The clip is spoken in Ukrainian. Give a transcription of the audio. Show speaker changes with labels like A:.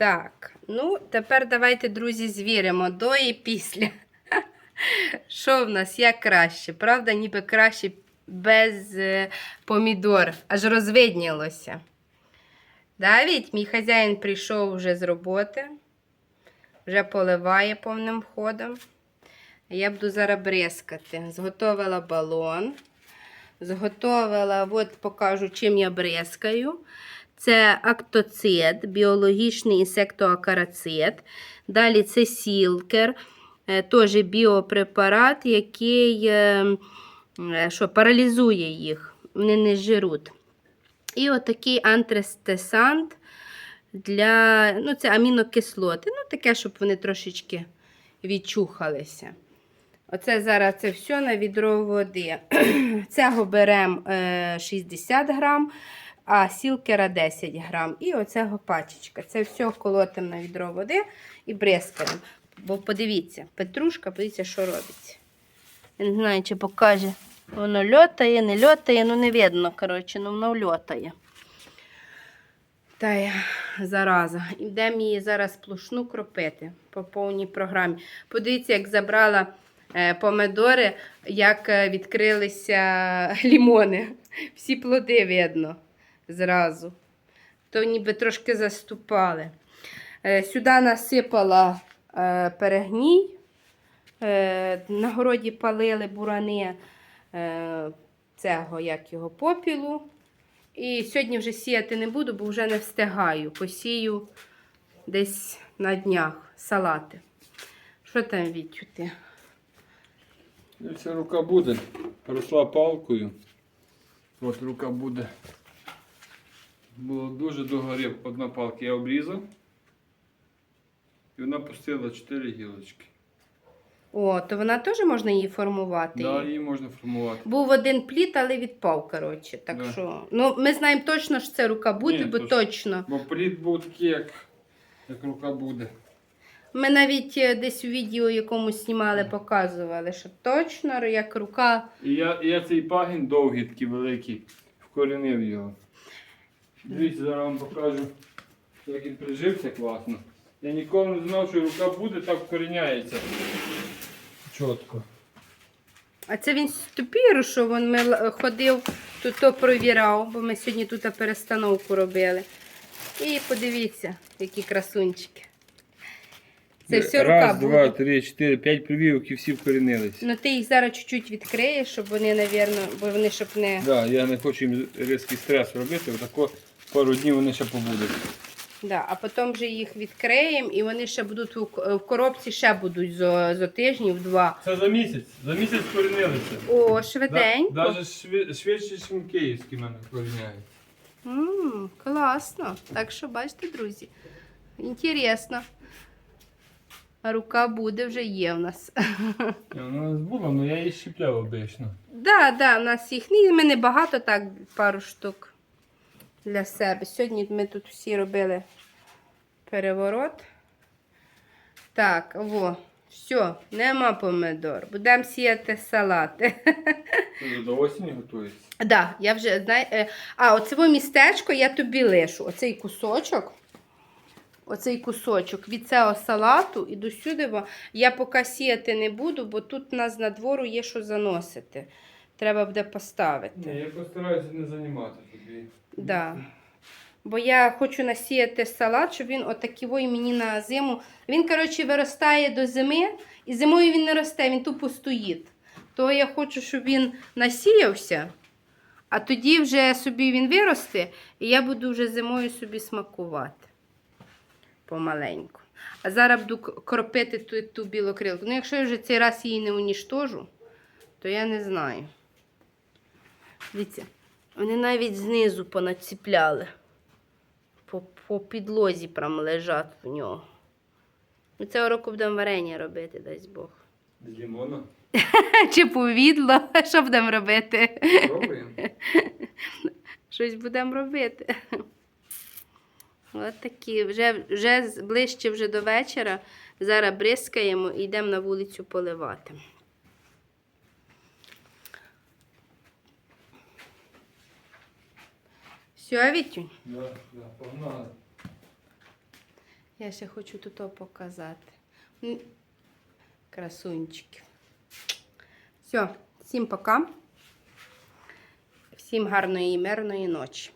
A: Так, ну тепер давайте, друзі, звіримо до і після. Що в нас як краще? Правда, ніби краще без е, помідор. Аж розвиднілося. Давід, мій хазяїн прийшов вже з роботи, вже поливає повним ходом. Я буду зараз бризкати. Зготовила балон. Зготовила, от покажу, чим я бризкаю. Це актоцид, біологічний інсектоакарацид. Далі це сілкер, е, теж біопрепарат, який е, е, що, паралізує їх, вони не жируть. І отакий антистесант для ну, це амінокислоти. Ну, таке, щоб вони трошечки відчухалися. Оце зараз це все на відро води. Цього беремо е, 60 грам, а сілкера 10 грам. І оцього пачечка. Це все колотимо на відро води і бризкаємо. Бо подивіться, петрушка, подивіться, що робиться. Я не знаю, чи покаже. Воно льотає, не льотає, ну не видно, коротше, ну воно льотає. Та я зараза. Йдемо її зараз сплошну кропити по повній програмі. Подивіться, як забрала е, помидори, як е, відкрилися лімони. Всі плоди видно зразу. То ніби трошки заступали. Е, сюди насипала е, перегній. Е, на городі палили бурани цього, як його, попілу. І сьогодні вже сіяти не буду, бо вже не встигаю. Посію десь на днях салати. Що там відчути?
B: Ця рука буде. Росла палкою. От рука буде. Було дуже догорів одна палка. Я обрізав. І вона пустила 4 гілочки.
A: О, то вона теж можна її формувати.
B: Да, її можна формувати.
A: Був один пліт, але відпав, коротше. Так
B: Да.
A: що, ну, ми знаємо точно, що це рука буде,
B: Ні,
A: бо
B: то ж-
A: точно.
B: Бо плід був такий, як, як рука буде.
A: Ми навіть е, десь у відео якомусь знімали, показували, що точно як рука.
B: І я, я цей пагін довгий, такий великий, вкорінив його. Дивіться, зараз вам покажу, як він прижився класно. Я ніколи не знав, що рука буде, так вкоріняється. Чітко.
A: А це він з тупіру, що він ми ходив, тут то провірав, бо ми сьогодні тут перестановку робили. І подивіться, які красунчики. Це все рука
B: Раз, два, три, чотири, п'ять прививок і всі вкорінились.
A: Ну ти їх зараз чуть-чуть відкриєш, щоб вони, навірно, бо вони щоб не.
B: Да, я не хочу їм різкий стрес робити, отако пару днів вони ще побудуть.
A: Да, а потім вже їх відкриємо і вони ще будуть у к- в коробці ще будуть за, за тижнів два.
B: Це за місяць. За місяць вкорінилися.
A: О, швиденько.
B: Навіть швидше, ніж київські мене вкоріняють.
A: М, класно. Так що бачите, друзі. Інтересно. Рука буде вже є в нас.
B: Вона у нас була, але я її щіпляв обично.
A: Да, да, у нас їх ні, ми не багато, так, пару штук для себе. Сьогодні ми тут всі робили переворот. Так, во, все, нема помидор. Будемо сіяти салати.
B: Вже до осені готується.
A: Да, я вже знаю. е, А, оце містечко я тобі лишу. Оцей кусочок. Оцей кусочок від цього салату і до сюди. бо Я поки сіяти не буду, бо тут у нас на двору є що заносити. Треба буде поставити.
B: Ні, я постараюся не займати тобі.
A: Да. Бо я хочу насіяти салат, щоб він отакий мені на зиму. Він, коротше, виростає до зими, і зимою він не росте, він тупо стоїть. То я хочу, щоб він насіявся, а тоді вже собі він виросте, і я буду вже зимою собі смакувати помаленьку. А зараз буду кропити ту, ту білокрилку. Ну, якщо я вже цей раз її не уніштожу, то я не знаю. Дивіться, вони навіть знизу понаціпляли. По, по підлозі прям лежать в нього. Ми цього року будемо варення робити, дасть Бог.
B: З лимона.
A: Чи повідло, що будемо робити?
B: Пробуємо.
A: Щось будемо робити. От такі. Вже, вже ближче вже до вечора. Зараз бризкаємо і йдемо на вулицю поливати. Все, Вітюнь?
B: Да, да, погнали.
A: Я ще хочу тут показати. Красунчики. Все, всім пока. Всім гарної і мирної ночі.